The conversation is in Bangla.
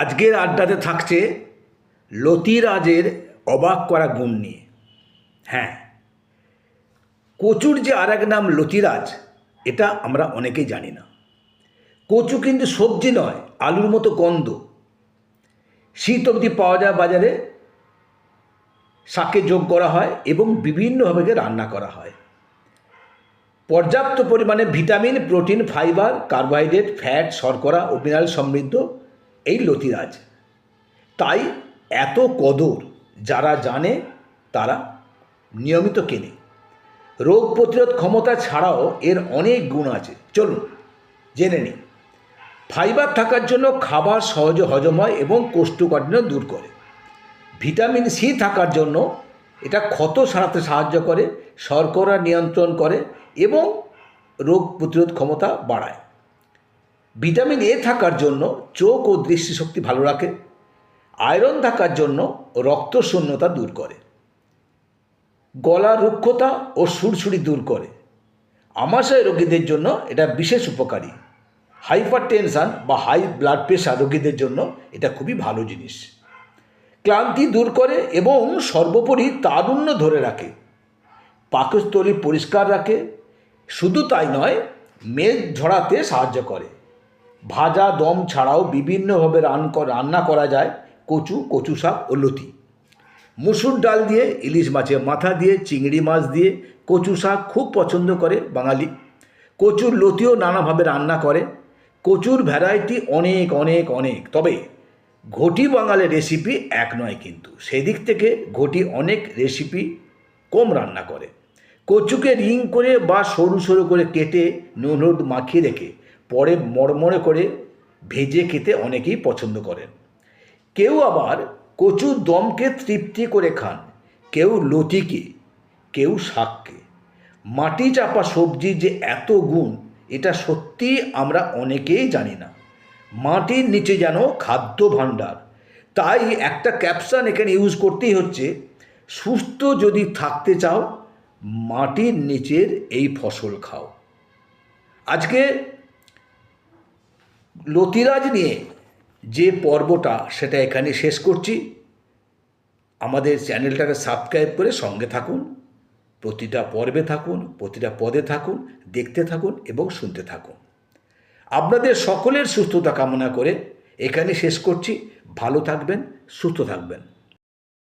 আজকের আড্ডাতে থাকছে লতিরাজের অবাক করা গুণ নিয়ে। হ্যাঁ কচুর যে আর এক নাম লতিরাজ, এটা আমরা অনেকেই জানি না। কচু কিন্তু সবজি নয়, আলুর মতো গন্ধ। শীত অবধি পাওয়া যায় বাজারে, শাকে যোগ করা হয় এবং বিভিন্নভাবে রান্না করা হয়। পর্যাপ্ত পরিমাণে vitamin, protein, fibre, carbohydrate, fat, শর্করা ও মিনারেল সমৃদ্ধ এই লতিরাজ। তাই এত কদর যারা জানে, তারা নিয়মিত কেনে। রোগ প্রতিরোধ ক্ষমতা ছাড়াও এর অনেক গুণ আছে। চলুন, জেনে নিই। ফাইবার থাকার জন্য খাবার সহজে হজম হয় এবং কোষ্ঠকাঠিন্য দূর করে। ভিটামিন সি থাকার জন্য এটা ক্ষত সারাতে সাহায্য করে, শর্করা নিয়ন্ত্রণ করে এবং রোগ প্রতিরোধ ক্ষমতা বাড়ায়। ভিটামিন এ থাকার জন্য চোখ ও দৃষ্টিশক্তি ভালো রাখে, আয়রন থাকার জন্য রক্ত শূন্যতা দূর করে গলা রুক্ষতা ও সুরসুরি দূর করে। আমাশয় রোগীদের জন্য এটা বিশেষ উপকারী। হাইপার টেনশান বা হাই ব্লাড প্রেশার রোগীদের জন্য এটা খুবই ভালো জিনিস। ক্লান্তি দূর করে এবং সর্বোপরি তারুণ্য ধরে রাখে। পাকস্থলী পরিষ্কার রাখে। শুধু তাই নয়, মেদ ঝরাতে সাহায্য করে। ভাজা দম ছাড়াও বিভিন্নভাবে রান রান্না করা যায়, কচু কচু শাক ও লতি। মুসুর ডাল দিয়ে, ইলিশ মাছের মাথা দিয়ে, চিংড়ি মাছ দিয়ে কচু শাক খুব পছন্দ করে বাঙালি। কচুর লতিও নানাভাবে রান্না করে। কচুর ভ্যারাইটি অনেক অনেক অনেক। তবে ঘটি বাঙালের রেসিপি এক নয় কিন্তু। সেদিক থেকে ঘটি অনেক রেসিপি কম রান্না করে। কচুকে রিং করে বা সরু সরু করে কেটে নুন, হলুদ মাখিয়ে রেখে পরে মরমরে করে ভেজে খেতে অনেকেই পছন্দ করেন। কেউ আবার কচুর দমকে তৃপ্তি করে খান, কেউ লতিকে, কেউ শাককে। মাটি চাপা সবজি যে এত গুণ, এটা সত্যি আমরা অনেকেই জানি না। মাটির নিচে যেন খাদ্য ভাণ্ডার। তাই একটা ক্যাপশন এখানে ইউজ করতেই হচ্ছে, সুস্থ যদি থাকতে চাও, মাটির নিচের এই ফসল খাও। আজকে লতিরাজ নিয়ে যে পর্বটা সেটা এখানে শেষ করছি। আমাদের চ্যানেলটাকে সাবস্ক্রাইব করে সঙ্গে থাকুন, প্রতিটা পর্বে থাকুন, প্রতিটা পদে থাকুন, দেখতে থাকুন এবং শুনতে থাকুন। আপনাদের সকলের সুস্থতা কামনা করে এখানে শেষ করছি। ভালো থাকবেন, সুস্থ থাকবেন।